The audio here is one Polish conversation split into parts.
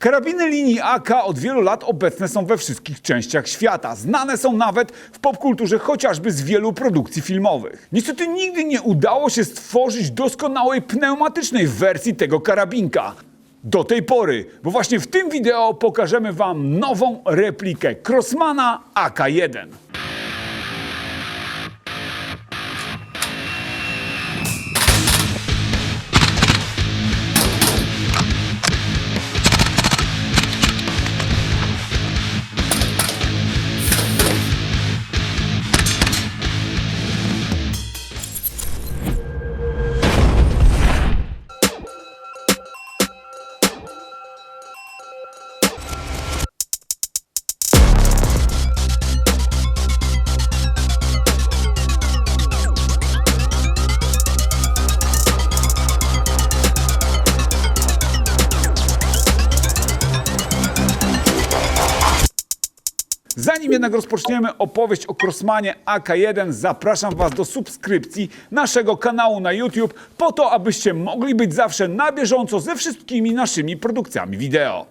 Karabiny linii AK od wielu lat obecne są we wszystkich częściach świata. Znane są nawet w popkulturze chociażby z wielu produkcji filmowych. Niestety nigdy nie udało się stworzyć doskonałej pneumatycznej wersji tego karabinka. Do tej pory, bo właśnie w tym wideo pokażemy Wam nową replikę Crossmana AK-1. Zanim jednak rozpoczniemy opowieść o Crossmanie AK1, zapraszam Was do subskrypcji naszego kanału na YouTube, po to, abyście mogli być zawsze na bieżąco ze wszystkimi naszymi produkcjami wideo.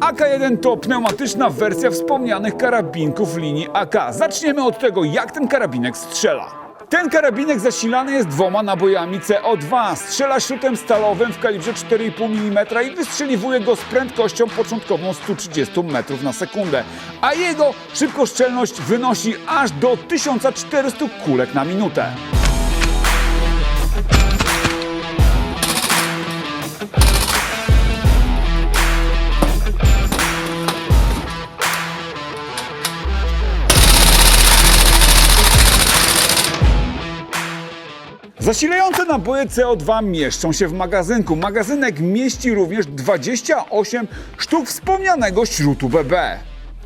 AK1 to pneumatyczna wersja wspomnianych karabinków linii AK. Zaczniemy od tego, jak ten karabinek strzela. Ten karabinek zasilany jest dwoma nabojami CO2. Strzela śrutem stalowym w kalibrze 4,5 mm i wystrzeliwuje go z prędkością początkową 130 metrów na sekundę, a jego szybkoszczelność wynosi aż do 1400 kulek na minutę. Zasilające naboje CO2 mieszczą się w magazynku. Magazynek mieści również 28 sztuk wspomnianego śrutu BB.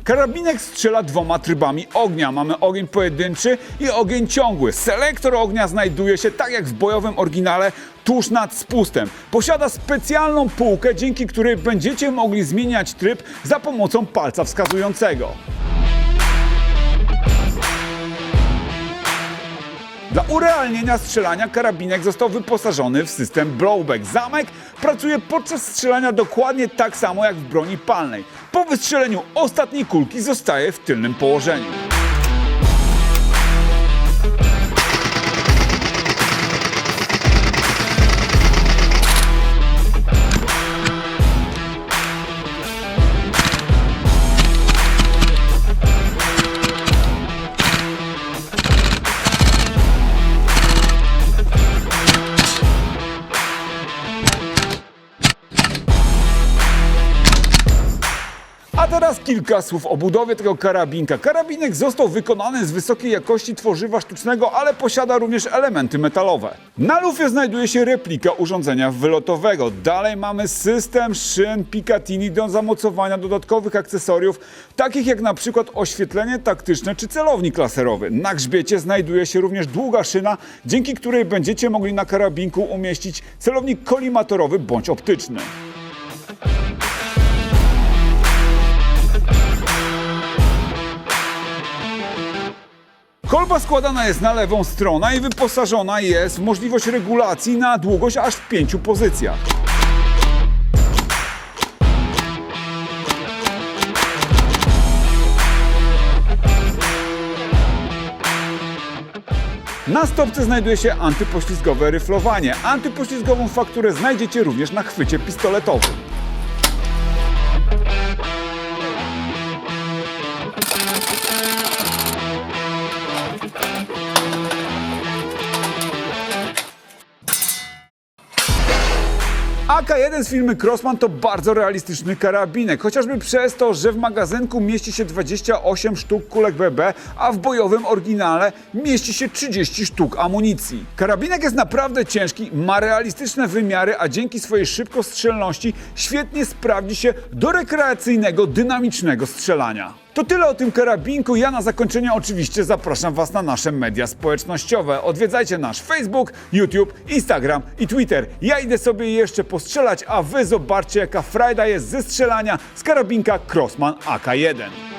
Karabinek strzela dwoma trybami ognia. Mamy ogień pojedynczy i ogień ciągły. Selektor ognia znajduje się, tak jak w bojowym oryginale, tuż nad spustem. Posiada specjalną półkę, dzięki której będziecie mogli zmieniać tryb za pomocą palca wskazującego. Dla urealnienia strzelania karabinek został wyposażony w system blowback. Zamek pracuje podczas strzelania dokładnie tak samo jak w broni palnej. Po wystrzeleniu ostatniej kulki zostaje w tylnym położeniu. A teraz kilka słów o budowie tego karabinka. Karabinek został wykonany z wysokiej jakości tworzywa sztucznego, ale posiada również elementy metalowe. Na lufie znajduje się replika urządzenia wylotowego. Dalej mamy system szyn Picatinny do zamocowania dodatkowych akcesoriów, takich jak na przykład oświetlenie taktyczne czy celownik laserowy. Na grzbiecie znajduje się również długa szyna, dzięki której będziecie mogli na karabinku umieścić celownik kolimatorowy bądź optyczny. Kolba składana jest na lewą stronę i wyposażona jest w możliwość regulacji na długość aż w pięciu pozycjach. Na stopce znajduje się antypoślizgowe ryflowanie. Antypoślizgową fakturę znajdziecie również na chwycie pistoletowym. AK-1 z firmy Crossman to bardzo realistyczny karabinek, chociażby przez to, że w magazynku mieści się 28 sztuk kulek BB, a w bojowym oryginale mieści się 30 sztuk amunicji. Karabinek jest naprawdę ciężki, ma realistyczne wymiary, a dzięki swojej szybkostrzelności świetnie sprawdzi się do rekreacyjnego, dynamicznego strzelania. To tyle o tym karabinku. Ja na zakończenie oczywiście zapraszam Was na nasze media społecznościowe. Odwiedzajcie nasz Facebook, YouTube, Instagram i Twitter. Ja idę sobie jeszcze postrzelać, a Wy zobaczcie jaka frajda jest ze strzelania z karabinka Crossman AK-1.